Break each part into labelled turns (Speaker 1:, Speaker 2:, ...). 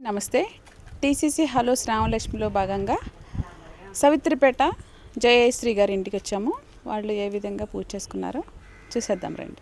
Speaker 1: నమస్తే. TCC hello శ్రావణలక్ష్మిలో భాగంగా సవిత్రిపేట జయశ్రీ గారి ఇంటికి వచ్చాము. వాళ్ళు ఏ విధంగా పూజ చేసుకున్నారో చూసేద్దాం రండి.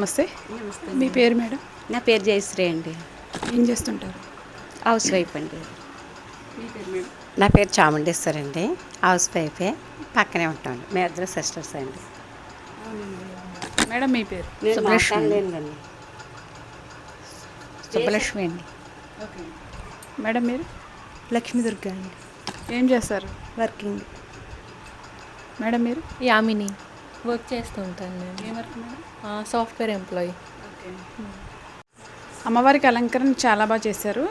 Speaker 1: నమస్తే. మీ పేరు మేడం?
Speaker 2: నా పేరు జయశ్రీ అండి.
Speaker 1: ఏం చేస్తుంటారు?
Speaker 2: హౌస్ వైఫ్ అండి.
Speaker 1: మీ పేరు మేడం?
Speaker 2: నా పేరు చాముండేశ్వర్ అండి. హౌస్ వైఫే. పక్కనే ఉంటాం మీ ఇద్దరు సిస్టర్స్ అండి.
Speaker 1: మేడం మీ పేరు?
Speaker 2: సుబ్బలక్ష్మి సుబ్బలక్ష్మి అండి.
Speaker 1: ఓకే. మేడం మీరు?
Speaker 3: లక్ష్మీ దుర్గా అండి.
Speaker 1: ఏం చేస్తారు?
Speaker 3: వర్కింగ్.
Speaker 1: మేడం మీరు?
Speaker 3: యామిని. వర్క్ చేస్తూ ఉంటాను నేను.
Speaker 1: ఏ work madam?
Speaker 3: Software employee.
Speaker 1: Okay. అమ్మవారికి అలంకరణ చాలా బాగా చేశారు.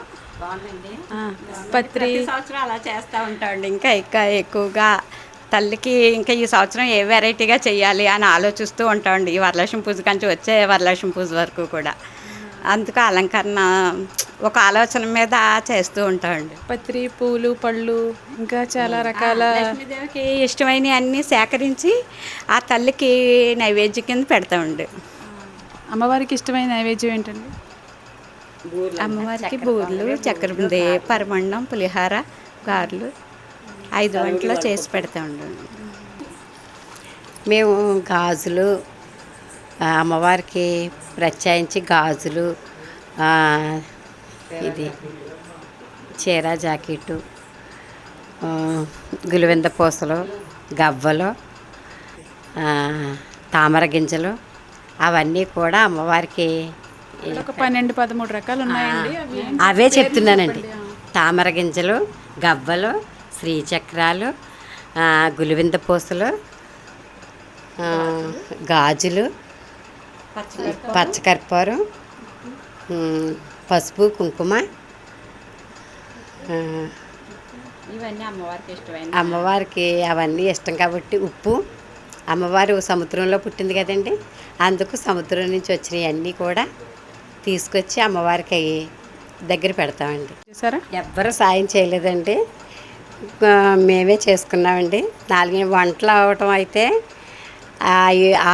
Speaker 1: పత్రి
Speaker 2: ప్రతి సంవత్సరం అలా చేస్తూ ఉంటామండి. ఇంకా ఇంకా ఎక్కువగా తల్లికి ఇంకా ఈ సంవత్సరం ఏ వెరైటీగా చేయాలి అని ఆలోచిస్తూ ఉంటామండి. ఈ వరలక్ష్మి పూజ కంచి వచ్చే వరలక్ష్మి పూజ వరకు కూడా. అందుకు అలంకరణ ఒక ఆలోచన మీద చేస్తూ ఉంటామండి.
Speaker 1: పత్రి పూలు పళ్ళు ఇంకా చాలా రకాల
Speaker 2: లక్ష్మీదేవికి ఇష్టమైనవి అన్నీ సేకరించి ఆ తల్లికి నైవేద్యం కింద పెడతామండి.
Speaker 1: అమ్మవారికి ఇష్టమైన నైవేద్యం ఏంటండి?
Speaker 2: అమ్మవారికి బూర్లు చక్కెర పరమన్నం పులిహార గారెలు ఐదు వంటలు చేసి పెడతామండి. మేము గాజులు అమ్మవారికి ప్రత్యేకించి గాజులు ఇది చీర జాకెట్టు ఆ, గులివెంద పూసలు గవ్వలు తామర గింజలు అవన్నీ కూడా అమ్మవారికి
Speaker 1: పన్నెండు పదమూడు రకాలు ఉన్నాయండి. అవి
Speaker 2: చెప్తున్నానండి. తామర గింజలు గవ్వలు శ్రీచక్రాలు గులివింద పూసలు గాజులు పచ్చకర్పూరం పసుపు కుంకుమ ఇవన్నీ అమ్మవారికి ఇష్టమైన అమ్మవారికి అవన్నీ ఇష్టం కాబట్టి ఉప్పు. అమ్మవారు సముద్రంలో పుట్టింది కదండి అందుకు సముద్రం నుంచి వచ్చినవి అన్నీ కూడా తీసుకొచ్చి అమ్మవారికి దగ్గర పెడతామండి.
Speaker 1: చేశారా?
Speaker 2: ఎవ్వరు సాయం చేయలేదండి. మేమే చేసుకున్నామండి. నాలుగు వంటలు అవటం అయితే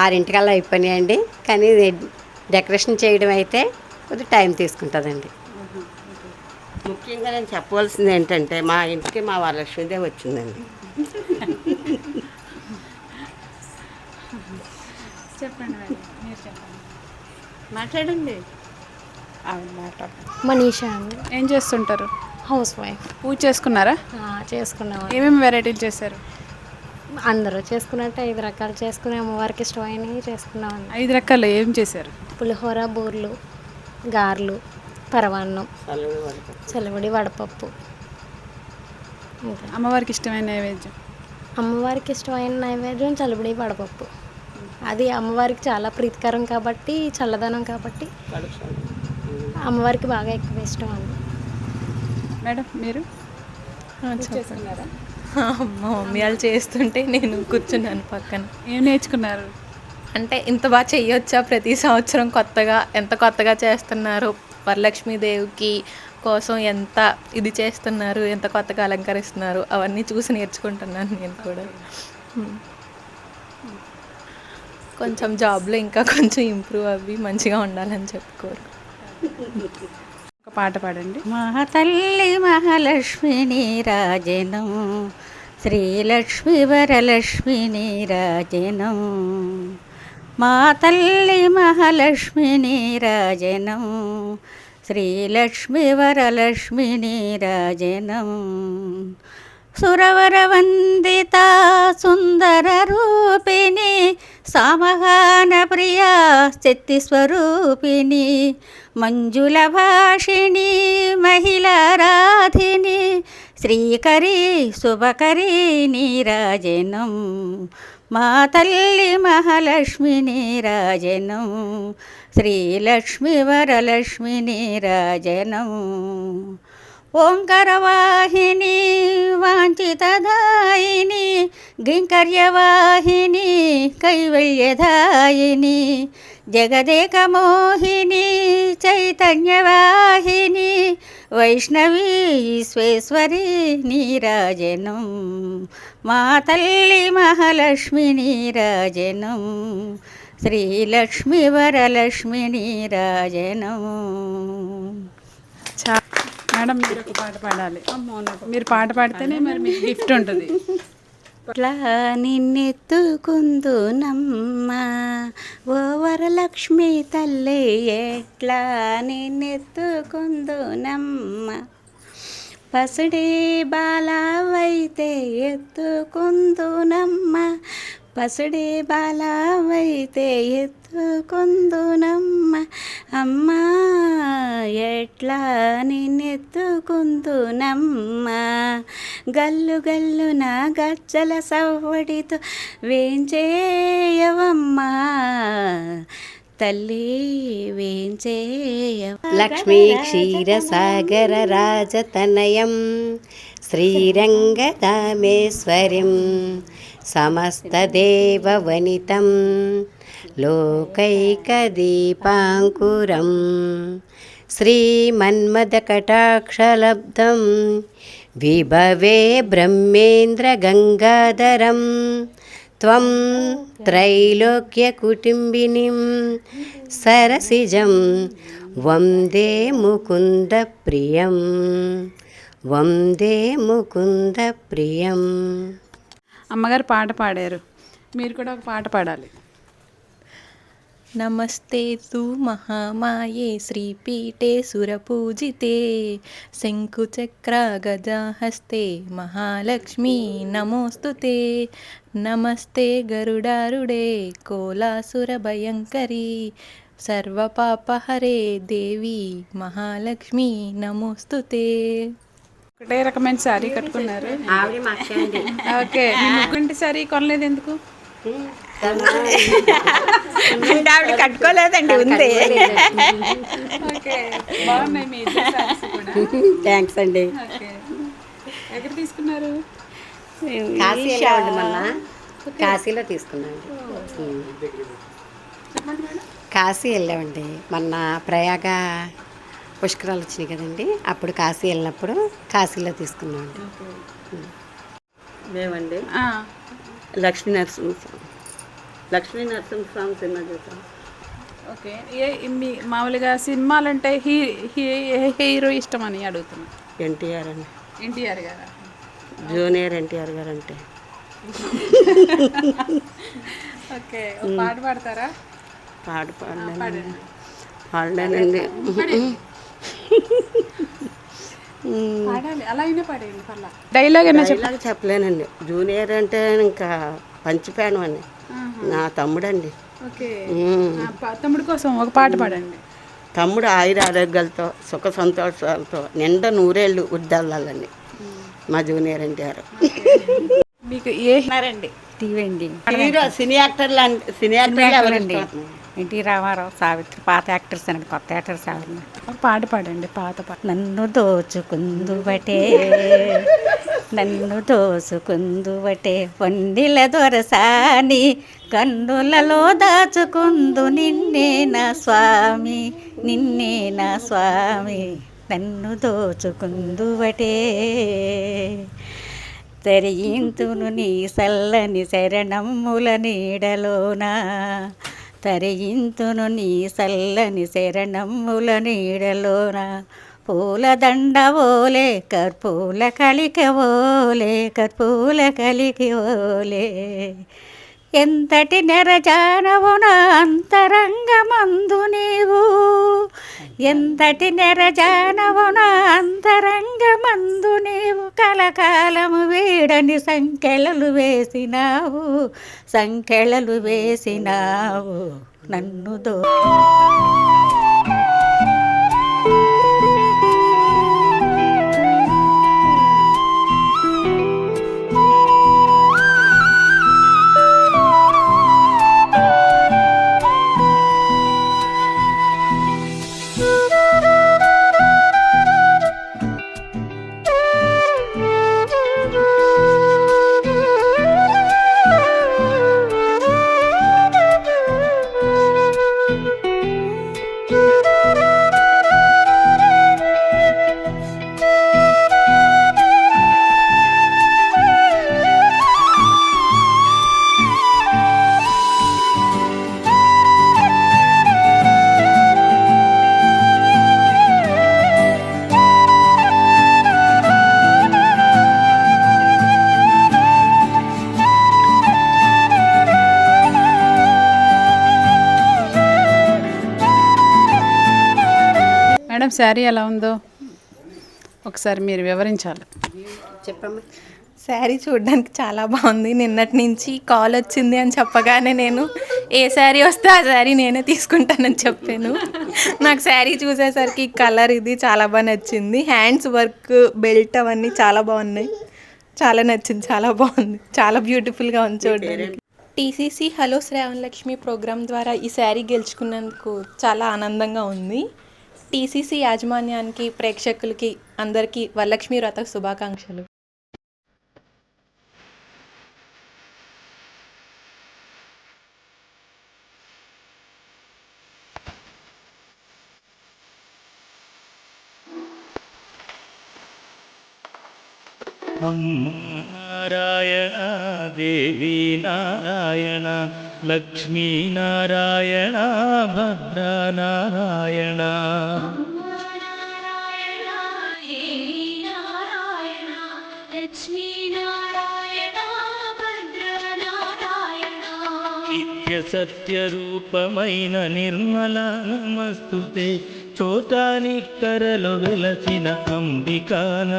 Speaker 2: ఆరింటికల్లా అయిపోయినాయండి. కానీ డెకరేషన్ చేయడం అయితే కొద్దిగా టైం తీసుకుంటుందండి.
Speaker 4: ముఖ్యంగా నేను చెప్పవలసింది ఏంటంటే మా ఇంటికి మా వరలక్ష్మీదేవి వచ్చిందండి.
Speaker 1: చెప్పండి
Speaker 2: మాట్లాడండి.
Speaker 3: మనీషా అండి.
Speaker 1: ఏం చేస్తుంటారు?
Speaker 3: House wife.
Speaker 1: పూజ చేసుకున్నారా?
Speaker 3: చేసుకున్నాం
Speaker 1: ఏమేమి వెరైటీలు చేశారు?
Speaker 3: అందరూ చేసుకున్నట్టు ఐదు రకాలు చేసుకుని అమ్మవారికి ఇష్టమైనవి చేసుకున్నామండి
Speaker 1: ఐదు రకాలు ఏం చేశారు?
Speaker 3: పులిహోర బూర్లు గారెలు పరవాన్నం చలివిడి వడపప్పు. ఇంకా.
Speaker 1: అమ్మవారికి ఇష్టమైన నైవేద్యం?
Speaker 3: అమ్మవారికి ఇష్టమైన నైవేద్యం చలివిడి వడపప్పు. అది అమ్మవారికి చాలా ప్రీతికరం కాబట్టి చల్లదనం కాబట్టి అమ్మవారికి బాగా ఎక్కువ ఇష్టం అండి
Speaker 1: మేడం మీరు?
Speaker 5: చెప్పండి. మా మమ్మీ వాళ్ళు చేస్తుంటే నేను కూర్చున్నాను పక్కన.
Speaker 1: ఏం నేర్చుకున్నారు?
Speaker 5: అంటే ఇంత బాగా చెయ్యొచ్చా ప్రతి సంవత్సరం కొత్తగా? ఎంత కొత్తగా చేస్తున్నారు? వరలక్ష్మీదేవికి కోసం ఎంత ఇది చేస్తున్నారు? ఎంత కొత్తగా అలంకరిస్తున్నారు? అవన్నీ చూసి నేర్చుకుంటున్నాను నేను కూడా. కొంచెం జాబ్లో ఇంకా కొంచెం ఇంప్రూవ్ అవ్వి మంచిగా ఉండాలని చెప్పుకోరు
Speaker 1: ఒక పాట పాడండి.
Speaker 2: మహాతల్లి మహాలక్ష్మిని మహాలక్ష్మి నీరాజనం శ్రీలక్ష్మి వరలక్ష్మి నీరాజనం మా తల్లి మహాలక్ష్మి నీరాజనం శ్రీలక్ష్మి వరలక్ష్మి నీరాజనం సురవర వందిత సుందర
Speaker 6: సమహాన ప్రియా శక్తి స్వరూపిణి మంజుల భాషిణి మహిళారాధిని శ్రీకరి శుభకరి నీరాజనం మా తల్లి మహాలక్ష్మి నీరాజనం శ్రీలక్ష్మి వరలక్ష్మి నీరాజనం. ఓంకరవాహిని వాంఛితదాయిని గింకర్యవాహిని కైవల్యదాయిని జగదేకమోహిని చైతన్యవాహిని వైష్ణవి ఈశ్వేశ్వరి నీరాజనం మా తల్లి మహాలక్ష్మి నీరాజనం శ్రీలక్ష్మి వరలక్ష్మి నీరాజనం.
Speaker 1: మేడం మీరు ఒక పాట పాడాలి. మీరు పాట పాడితేనే మరి మీకు గిఫ్ట్ ఉంటుంది.
Speaker 6: ఎట్లా నిన్నెత్తుకుందు నమ్మ. ఓ వరలక్ష్మి తల్లి ఎట్లా నిన్నెత్తుకుందు నమ్మ. పసిడి బాలవైతే ఎత్తుకుందునమ్మ పసుడి బాలవైతే ఎత్తుకుందునమ్మ. అమ్మా ఎట్లా నిన్నెత్తుకుందునమ్మ? గల్లు గల్లు నా గజ్జల సవ్వడితో వేంచేయవమ్మా. తల్లి వేంచేయ
Speaker 4: లక్ష్మీ క్షీరసాగర రాజతనయం श्रीरङ्गदामेश्वरीं समस्तदेववनितं लोकैकदीपाङ्कुरं श्रीमन्मदकटाक्षलब्धं विभवे ब्रह्मेन्द्रगङ्गाधरं त्वं त्रैलोक्यकुटुम्बिनीं सरसिजं वन्दे मुकुन्दप्रियम् వందే ముకుంద ప్రియం.
Speaker 1: అమ్మగారు పాట పాడారు. మీరు కూడా ఒక పాట పాడాలి.
Speaker 5: నమస్తే తు మహామాయే శ్రీపీఠే సురపూజితే శంకుచక్ర గజాహస్తే మహాలక్ష్మీ నమోస్తుతే. నమస్తే గరుడారుడే కోలాసుర భయంకరీ సర్వపాపహరే దేవి మహాలక్ష్మీ నమోస్తుతే.
Speaker 1: ఒకటే రకమైన శారీ కట్టుకున్నారు.
Speaker 4: ఆవిడ
Speaker 1: ఓకే ముగ్గుంటి శారీ కొనలేదు ఎందుకు?
Speaker 2: అంటే ఆవిడ కట్టుకోలేదండి ఉంది.
Speaker 4: థ్యాంక్స్ అండి.
Speaker 1: ఓకే ఎక్కడ తీసుకున్నారు?
Speaker 4: కాశీ మొన్న. కాశీలో తీసుకున్నాం కాశీ వెళ్ళామండి. మొన్న ప్రయాగ పుష్కరాలు వచ్చినాయి కదండి. అప్పుడు కాశీ వెళ్ళినప్పుడు కాశీలో తీసుకున్నాం. మేమండి.
Speaker 1: ఆ,
Speaker 4: లక్ష్మీ నరసింహస్వామి లక్ష్మీ నరసింహస్వామి సినిమా చూసాం.
Speaker 1: ఓకే. ఏ మీ మామూలుగా సినిమాలంటే హీ హీ ఏ హీరో ఇష్టం అని అడుగుతున్నా.
Speaker 4: ఎన్టీఆర్ అండి.
Speaker 1: ఎన్టీఆర్ గారా?
Speaker 4: జూనియర్ ఎన్టీఆర్ గారు అంటే
Speaker 1: ఓకే. ఒక పాట పాడతారా?
Speaker 4: పాడు పాడలేను
Speaker 1: పాడండి.
Speaker 4: పాడలేనండి.
Speaker 1: డైలాగ్ అయినా చెప్ప.
Speaker 4: డైలాగ్ చెప్పలేనండి. జూనియర్ అంటే ఇంకా పంచిపాను అని నా తమ్ముడండి.
Speaker 1: తమ్ముడు కోసం ఒక పాట పాడండి.
Speaker 4: తమ్ముడు ఆయుర ఆరోగ్యాలతో సుఖ సంతోషాలతో నిండా నూరేళ్ళు ఉద్దాలండి మా జూనియర్ ఎన్టీఆర్.
Speaker 1: మీకు ఏ
Speaker 6: టీవండి
Speaker 4: హీరో సినీ యాక్టర్లు అంటే సినీ యాక్టర్లు ఎవరు
Speaker 6: అండి.
Speaker 4: ఇష్టం?
Speaker 6: ఎన్టీ రామారావు సావిత్రి పాత యాక్టర్స్ అండి కొత్త యాక్టర్స్ ఎవరు
Speaker 1: పాట పాడండి పాత పాట.
Speaker 6: నన్ను దోచుకుందువటే నన్ను దోచుకుందువటే వండిల దొరసాని కన్నులలో దాచుకుందు నిన్నే నా స్వామి నిన్నే నా స్వామి నన్ను దోచుకుందువటే తరియింతును నీ సల్లని శరణమ్ముల నీడలోన తరియింతును నీ చల్లని శరణముల నీడలోన. పూలదండ ఓలే కర్పూల కలిక ఓలే కర్పూల కలికి ఓలే. ఎంతటి నెరజానవున అంతరంగమందు నీవు? ఎంతటి నెరజానవున అంతరంగమందు నీవు? కలకాలము వీడని సంఖ్యలు వేసినావు సంఖ్యలు వేసినావు. నన్ను దో
Speaker 1: శారీ ఎలా ఉందో ఒకసారి మీరు వివరించాలి.
Speaker 4: చెప్పమ్మా.
Speaker 5: శారీ చూడడానికి చాలా బాగుంది. నిన్నటి నుంచి కాల్ వచ్చింది అని చెప్పగానే నేను ఏ శారీ వస్తే ఆ శారీ నేనే తీసుకుంటానని చెప్పాను. నాకు శారీ చూసేసరికి కలర్ ఇది చాలా బాగా నచ్చింది. హ్యాండ్స్ వర్క్ బెల్ట్ అవన్నీ చాలా బాగున్నాయి. చాలా నచ్చింది చాలా బాగుంది. చాలా బ్యూటిఫుల్గా ఉంది చూడడానికి. TCC hello Shravana Lakshmi program ద్వారా ఈ శారీ గెలుచుకున్నందుకు చాలా ఆనందంగా ఉంది. టీసీసీ యాజమాన్యానికి ప్రేక్షకులకి అందరికీ వరలక్ష్మి వ్రత శుభాకాంక్షలు.
Speaker 7: నారాయణ దేవి నారాయణ లక్ష్మీనారాయణ భద్రనారాయణ సత్యరూపమైన నారాయణ నిత్య సత్య రూపమైన నిర్మల నమస్తుతే చోటానిక్కరలో వెలసిన అంబికాన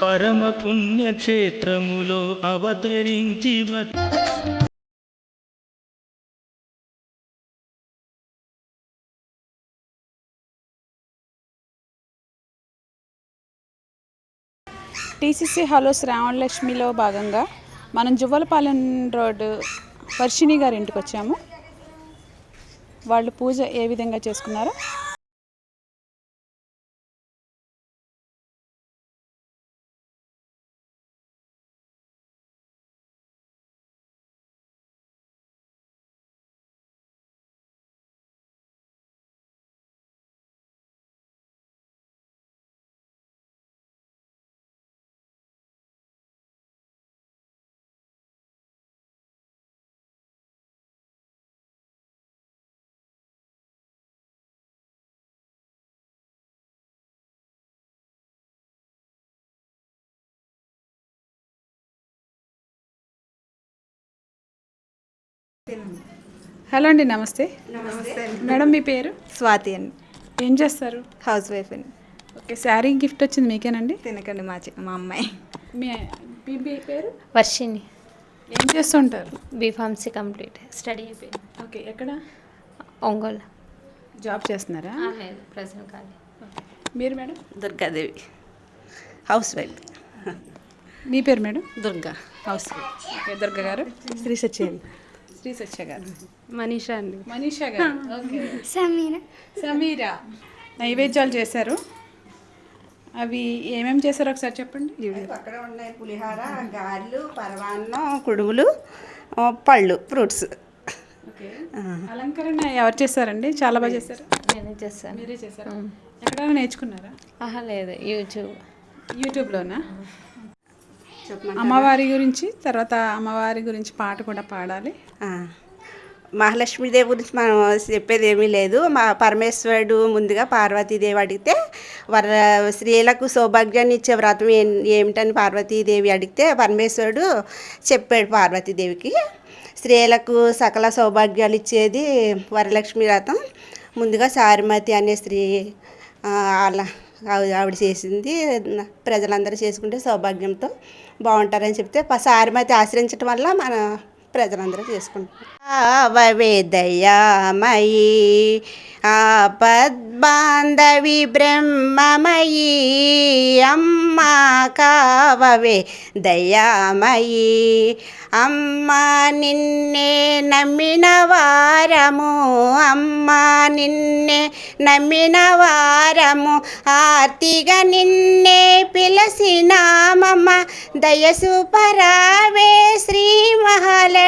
Speaker 7: పరమ పుణ్యక్షేత్రములో అవతరించి
Speaker 1: టీసీసీ హలో శ్రావణలక్ష్మిలో భాగంగా మనం జువ్వలపాలెం రోడ్డు వర్షిణి గారి ఇంటికి వచ్చాము. వాళ్ళు పూజ ఏ విధంగా చేసుకున్నారో హలో అండి నమస్తే. మేడం మీ పేరు?
Speaker 8: స్వాతి అండి.
Speaker 1: ఏం చేస్తారు?
Speaker 8: హౌస్ వైఫ్ అండి.
Speaker 1: ఓకే శారీ గిఫ్ట్ వచ్చింది మీకేనండి?
Speaker 8: తినకండి మా చి- మా అమ్మాయి.
Speaker 1: మీ మీ మీ పేరు?
Speaker 3: వర్షిని
Speaker 1: ఏం చేస్తుంటారు?
Speaker 3: బీఫార్మసీ కంప్లీట్ స్టడీ అయిపోయింది.
Speaker 1: ఓకే ఎక్కడ?
Speaker 3: ఒంగోలు.
Speaker 1: జాబ్ చేస్తున్నారా?
Speaker 3: లేదు ప్రజెంట్ కాదు
Speaker 1: మీరు మేడం?
Speaker 4: దుర్గాదేవి. Housewife.
Speaker 1: మీ పేరు madam?
Speaker 4: Durga. Housewife.
Speaker 1: Okay Durga garu?
Speaker 8: Shri Satyam
Speaker 1: Shri సత్య గారు.
Speaker 3: మనీషా అండి.
Speaker 1: మనీషా గారు. ఓకే.
Speaker 3: సమీర.
Speaker 1: సమీరా నైవేద్యాలు చేశారు. అవి ఏమేమి చేశారో ఒకసారి చెప్పండి?
Speaker 4: అక్కడ ఉన్నాయి. పులిహార గారెలు పరమాన్నం కుడుములు పళ్ళు ఫ్రూట్స్.
Speaker 1: ఓకే. అలంకరణ ఎవరు చేశారండి? చాలా బాగా చేశారు.
Speaker 3: నేనే చేస్తాను
Speaker 1: మీరే చేశారు? ఎక్కడైనా నేర్చుకున్నారా?
Speaker 3: ఆహా లేదు. యూట్యూబ్.
Speaker 1: యూట్యూబ్లోనా? అమ్మవారి గురించి తర్వాత అమ్మవారి గురించి పాట కూడా పాడాలి.
Speaker 9: మహాలక్ష్మీదేవి గురించి మనం చెప్పేది ఏమీ లేదు. మా పరమేశ్వరుడు ముందుగా పార్వతీదేవి అడిగితే వర స్త్రీలకు సౌభాగ్యాన్ని ఇచ్చే వ్రతం ఏం ఏమిటని పార్వతీదేవి అడిగితే పరమేశ్వరుడు చెప్పాడు పార్వతీదేవికి. స్త్రీలకు సకల సౌభాగ్యాలు ఇచ్చేది వరలక్ష్మి వ్రతం. ముందుగా సారిమతి అనే స్త్రీ అలా ఆవిడ చేసింది. ప్రజలందరూ చేసుకుంటే సౌభాగ్యంతో బాగుంటారని చెప్తే ప- సారిమతి ఆశ్రయించడం వల్ల మన ప్రజలందరూ చేసుకుంటారు. అవే దయామయీ ఆపద్బాంధవి బ్రహ్మమయీ అమ్మ కావవే దయామయీ. అమ్మ నిన్నే నమ్మిన వారము అమ్మ నిన్నే నమ్మిన వారము. ఆర్తిగా నిన్నే పిలసినామమ్మ దయసుపరావే శ్రీ మహాలక్ష్మి.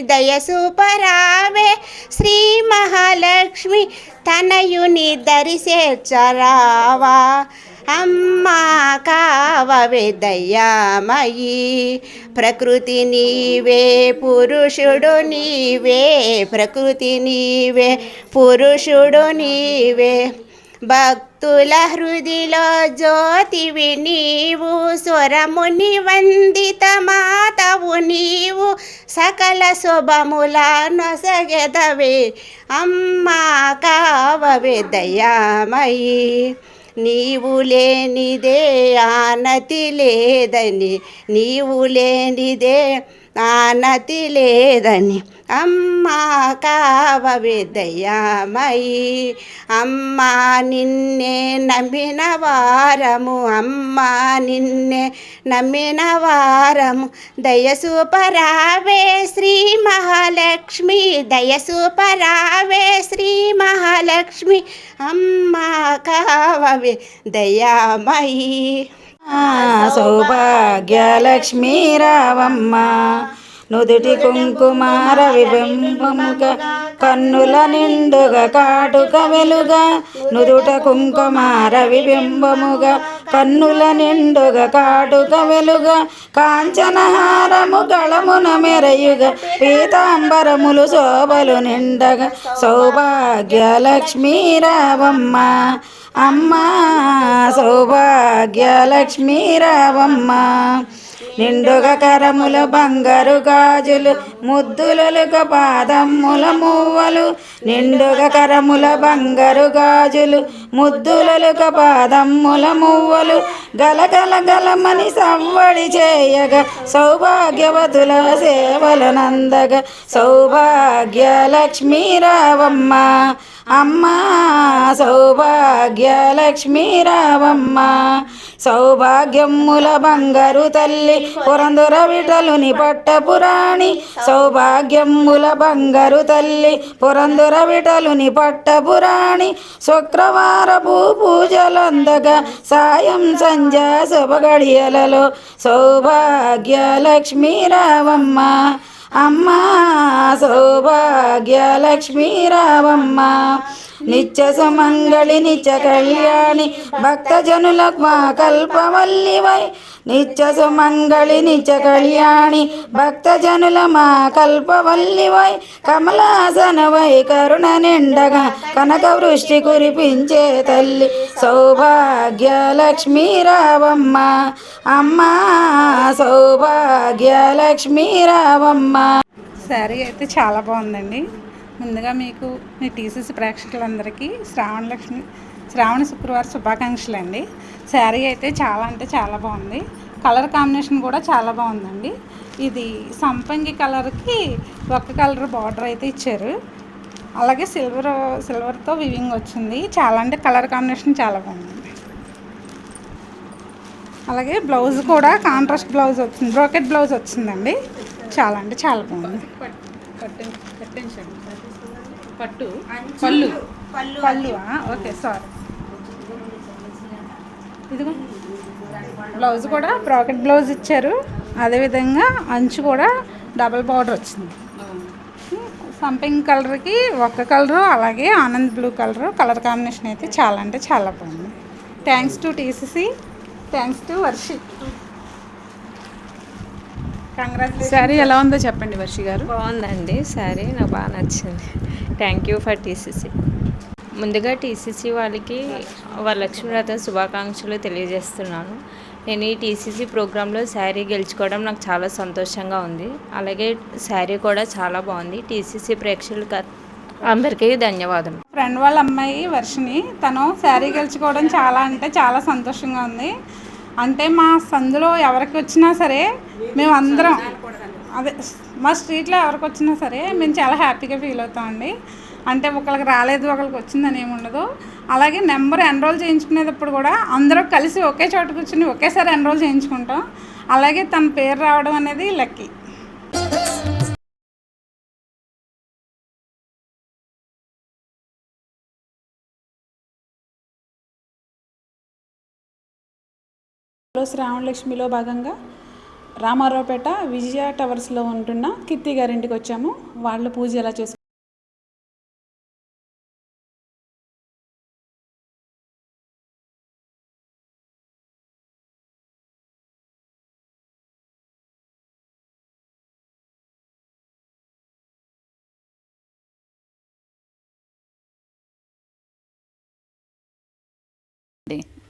Speaker 9: దయసూపరావే శ్రీ మహాలక్ష్మి తనయుని దరిసేర్చరావా అమ్మా కావవే దయామయీ. ప్రకృతి నీవే పురుషుడు నీవే. ప్రకృతి నీవే పురుషుడు నీవే. భక్తుల హృదిలో జ్యోతివి నీవు స్వరముని వందిత మాతవు నీవు సకల శుభముల నొసగెదవే. అమ్మా కావవే దయామయీ. నీవు లేనిదే ఆనతి లేదని నీవు లేనిదే ఆనతి లేదని. అమ్మా కావ దయామయీ అమ్మా నిన్నే నమ్మిన వారము అమ్మా నిన్నే నమ్మిన వారము. దయసూపరావే శ్రీ మహాలక్ష్మి దయసూపరావే శ్రీ మహాలక్ష్మి. అమ్మా కావవి దయామయీ
Speaker 10: సౌభాగ్యలక్ష్మీ రావమ్మ నుదుటి కుంకుమార విబింబముక కన్నుల నిండుగా కాటుక వెలుగా నుదుట కుంకుమార విబింబముగా కన్నుల నిండుగా కాటుక వెలుగా కాంచనహారము గళమున మెరయుగా పీతాంబరములు శోభలు నిండగా సౌభాగ్యలక్ష్మీ రావమ్మ అమ్మా సౌభాగ్యలక్ష్మీ రావమ్మ. నిండుగ కరముల బంగారు గాజులు ముద్దులలుక పాదమ్ముల మువ్వలు. నిండుగ కరముల బంగారు గాజులు ముద్దులలుక పాదమ్ముల మువ్వలు. గలగల గలమని సవ్వడి చేయగా సౌభాగ్యవతుల సేవలనందగా సౌభాగ్య లక్ష్మీ రావమ్మ. అమ్మా సౌభాగ్య రావమ్మ. సౌభాగ్యముల బంగారు తల్లి పురందుర విటలుని పట్టపురాణి సౌభాగ్యముల బంగారు తల్లి పురందుర విటలుని పట్టపురాణి శుక్రవారపు పూజలందగా సాయం సంధ్య శుభగడియలలో సౌభాగ్య లక్ష్మీ రావమ్మ. అమ్మా సౌభాగ్య లక్ష్మీ రావమ్మ నిత్య సుమంగళి నిత్య కళ్యాణి భక్తజనుల మా కల్పవల్లివై నిత్య సుమంగళి నిత్య కళ్యాణి భక్తజనుల మా కల్పవల్లివై కమలాసనవై కరుణ నిండగా కనక వృష్టి కురిపించే తల్లి సౌభాగ్య లక్ష్మీ రావమ్మ. అమ్మా సౌభాగ్య లక్ష్మీ రావమ్మ.
Speaker 1: శారీ అయితే చాలా బాగుందండి. ముందుగా మీకు మీ టీసీసీ ప్రేక్షకులందరికీ శ్రావణ లక్ష్మి శ్రావణ శుక్రవారం శుభాకాంక్షలు అండి శారీ అయితే చాలా అంటే చాలా బాగుంది కలర్ కాంబినేషన్ కూడా చాలా బాగుందండి ఇది సంపంగి కలర్కి ఒక్క కలర్ బార్డర్ అయితే ఇచ్చారు అలాగే సిల్వర్ సిల్వర్తో వివింగ్ వచ్చింది చాలా అంటే కలర్ కాంబినేషన్ చాలా బాగుంది అలాగే బ్లౌజ్ కూడా కాంట్రాస్ట్ బ్లౌజ్ వచ్చింది బ్రోకెట్ బ్లౌజ్ వచ్చిందండి చాలా అంటే చాలా బాగుంది పట్టు. పళ్ళు. పళ్ళు ఓకే సారీ. ఇదిగో బ్లౌజ్ కూడా బ్రాకెట్ బ్లౌజ్ ఇచ్చారు. అదేవిధంగా అంచు కూడా డబల్ బార్డర్ వచ్చింది. సంపింగ్ కలర్కి ఒక్క కలరు అలాగే ఆనంద్ బ్లూ కలరు. కలర్ కాంబినేషన్ అయితే చాలా అంటే చాలా బాగుంది. Thanks to TCC. Thanks to
Speaker 11: congratulation
Speaker 1: sari ఎలా ఉందో చెప్పండి వర్షి గారు.
Speaker 12: బాగుందండి. శారీ నాకు బాగా నచ్చింది. థ్యాంక్ యూ ఫర్ టీసీసీ ముందుగా టీసీసీ వాళ్ళకి వరలక్ష్మి వ్రత శుభాకాంక్షలు తెలియజేస్తున్నాను. నేను ఈ టీసీసీ ప్రోగ్రాంలో శారీ గెలుచుకోవడం నాకు చాలా సంతోషంగా ఉంది. అలాగే శారీ కూడా చాలా బాగుంది. టీసీసీ ప్రేక్షకులకు అందరికీ ధన్యవాదాలు
Speaker 11: ఫ్రెండ్ వాళ్ళ అమ్మాయి వర్షిని తను శారీ గెలుచుకోవడం చాలా అంటే చాలా సంతోషంగా ఉంది. అంటే మా సందులో ఎవరికి వచ్చినా సరే మేము అందరం అదే మా స్ట్రీట్లో ఎవరికి వచ్చినా సరే మేము చాలా హ్యాపీగా ఫీల్ అవుతామండి. అంటే ఒకరికి రాలేదు ఒకరికి వచ్చిందని ఏమి ఉండదు. అలాగే నెంబర్ ఎన్రోల్ చేయించుకునేటప్పుడు కూడా అందరూ కలిసి ఒకే చోట కూర్చుని ఒకేసారి ఎన్రోల్ చేయించుకుంటాం. అలాగే తన పేరు రావడం అనేది లక్కీ.
Speaker 1: శ్రావణలక్ష్మిలో భాగంగా రామారావుపేట విజయ టవర్స్లో ఉంటున్న కీర్తి గారింటికి వచ్చాము. వాళ్ళ పూజ ఎలా చేసు?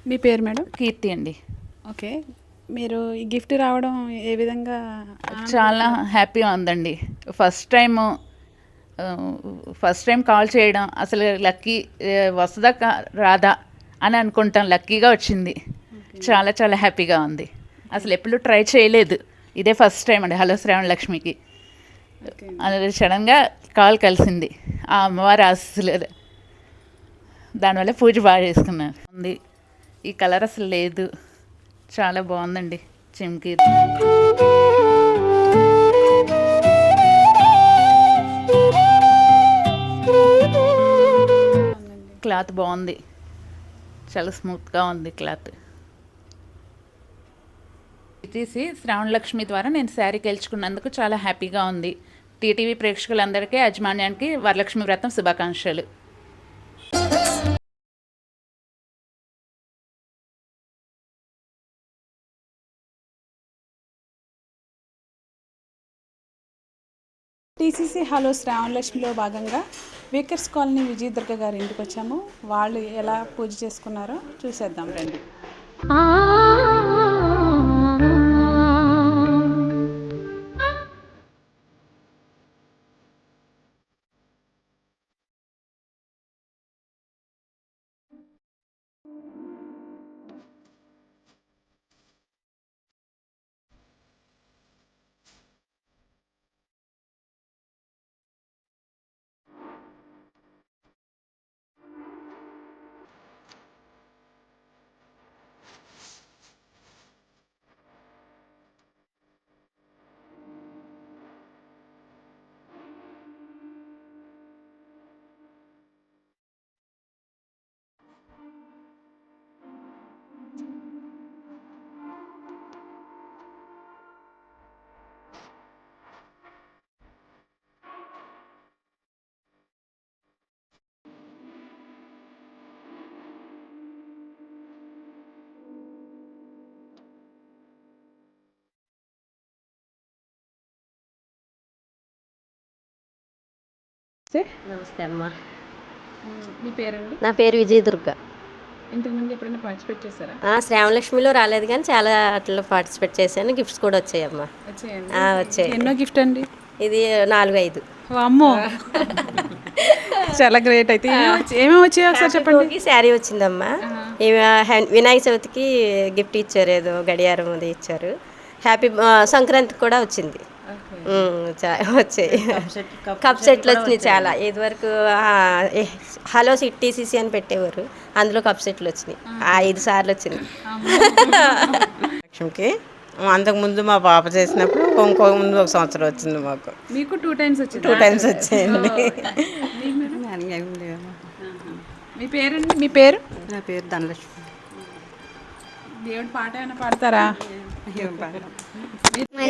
Speaker 1: మీ పేరు మేడం?
Speaker 13: కీర్తి అండి.
Speaker 1: ఓకే. మీరు ఈ గిఫ్ట్ రావడం ఏ విధంగా
Speaker 13: చాలా హ్యాపీగా ఉందండి. First time first time call చేయడం అసలు లక్కీ వస్తుందా కా- రాదా అని అనుకుంటాం లక్కీగా వచ్చింది. చాలా చాలా హ్యాపీగా ఉంది. అసలు ఎప్పుడు ట్రై చేయలేదు. ఇదే ఫస్ట్ టైం అండి హలో శ్రావణ లక్ష్మికి. అది సడన్గా కాల్ కలిసింది. ఆ అమ్మవారి ఆశీస్సులు దానివల్ల పూజ బాగా చేసుకున్నాను ఉంది. ఈ కలర్ అసలు లేదు. చాలా బాగుందండి చిమ్కి. క్లాత్ బాగుంది. చాలా స్మూత్గా ఉంది క్లాత్. తీసి శ్రావణ లక్ష్మి ద్వారా నేను శారీ గెలుచుకున్నందుకు చాలా హ్యాపీగా ఉంది. టీటీవీ ప్రేక్షకులందరికీ యాజమాన్యానికి వరలక్ష్మి వ్రతం శుభాకాంక్షలు.
Speaker 1: టీసీసీ హలో శ్రావణలక్ష్మిలో భాగంగా వీకర్స్ కాలనీ విజయదుర్గ గారి ఇంటికి వచ్చాము వాళ్ళు ఎలా పూజ చేసుకున్నారో చూసేద్దాం రండి.
Speaker 12: నమస్తే అమ్మా.
Speaker 1: మీ పేరండి?
Speaker 12: నా పేరు విజయదుర్గ.
Speaker 1: ఇంతకుముందు ఎప్పుడైనా పార్టిసిపేట్ చేశారా?
Speaker 12: ఆ, శ్రావణలక్ష్మిలో రాలేదు కానీ చాలా అట్లా పార్టిసిపేట్ చేశాను. గిఫ్ట్స్ కూడా వచ్చాయమ్మా. వచ్చాయి.
Speaker 1: ఎన్నో గిఫ్ట్ అండి?
Speaker 12: ఇది నాలుగు ఐదు
Speaker 1: అమ్మో చాలా గ్రేట్. అయితే ఏమేమి వచ్చాయి- ఒకసారి చెప్పండి.
Speaker 12: శారీ వచ్చిందమ్మా. వినాయక చవితికి గిఫ్ట్ ఇచ్చారు ఏదో గడియారం అది ఇచ్చారు. హ్యాపీ సంక్రాంతికి కూడా వచ్చింది. వచ్చాయి. కప్ సెట్లు వచ్చినాయి చాలా. ఇదివరకు ఆ, ఏ, హలో సిట్ టీసీసీ అని పెట్టేవారు. అందులో కప్ సెట్లు వచ్చినాయి. ఆ. ఐదు సార్లు వచ్చినాయి.
Speaker 14: లక్ష్మికి అంతకుముందు మా పాప చేసినప్పుడు ఇంకో ముందు ఒక సంవత్సరం వచ్చింది మాకు.
Speaker 1: మీకు టూ టైమ్స్ వచ్చింది?
Speaker 14: టూ టైమ్స్ వచ్చాయండి.
Speaker 1: మీ పేరండి? మీ పేరు?
Speaker 15: నా పేరు ధనలక్ష్మి.
Speaker 1: దేవుడి పాట ఏమైనా పాడతారా?
Speaker 16: My name, my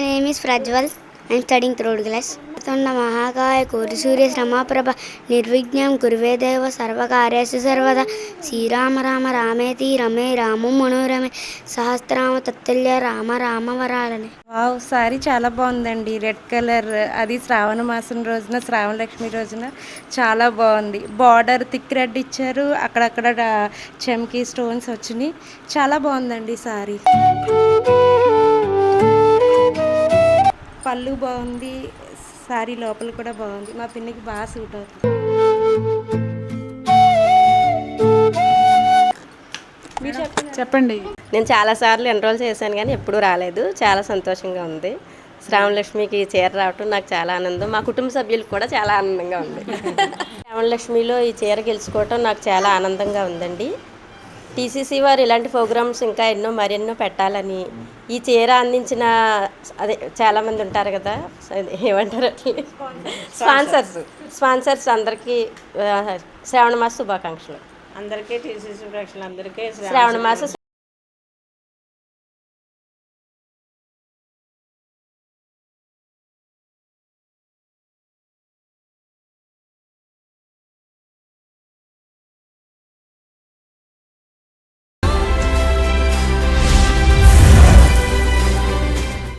Speaker 16: name is Prajwal I'm studying third class ఉన్న మహాకాయ కోటి సూర్య శ్రమాప్రభ నిర్విఘ్నం గురువేదేవ సర్వకార్యసు సర్వదా శ్రీరామ రామ రామేతి రమే రాము మనోరమే సహస్రామ తత్తుల్య రామ రామ వరాలని
Speaker 17: వావ్ సారీ చాలా బాగుందండి రెడ్ కలర్ అది శ్రావణ మాసం రోజున శ్రావణ లక్ష్మి రోజున చాలా బాగుంది బార్డర్ థిక్ రెడ్ ఇచ్చారు అక్కడక్కడ డా- స్టోన్స్ వచ్చినాయి చాలా బాగుందండి సారీ పళ్ళు బాగుంది సారీ లోపల కూడా బాగుంది. మా పిన్నికి బాగా సూట్ అవుతుంది. మీరు చెప్పండి.
Speaker 1: చెప్పండి.
Speaker 12: నేను చాలాసార్లు ఎన్రోల్ చేశాను కానీ ఎప్పుడూ రాలేదు. చాలా సంతోషంగా ఉంది. శ్రావణలక్ష్మికి చీర రావటం నాకు చాలా ఆనందం. మా కుటుంబ సభ్యులకు కూడా చాలా ఆనందంగా ఉంది. శ్రావణలక్ష్మిలో ఈ చీర గెలుచుకోవటం నాకు చాలా ఆనందంగా ఉందండి. టీసీసీ వారు ఇలాంటి ప్రోగ్రామ్స్ ఇంకా ఎన్నో మరెన్నో పెట్టాలని ఈ చీర అందించిన అదే చాలామంది ఉంటారు కదా ఏమంటారు స్పాన్సర్స్ స్పాన్సర్స్ అందరికీ శ్రావణ మాస శుభాకాంక్షలు.
Speaker 14: అందరికీ టీసీసీ ప్రేక్షకులందరికీ
Speaker 12: శ్రావణ మాస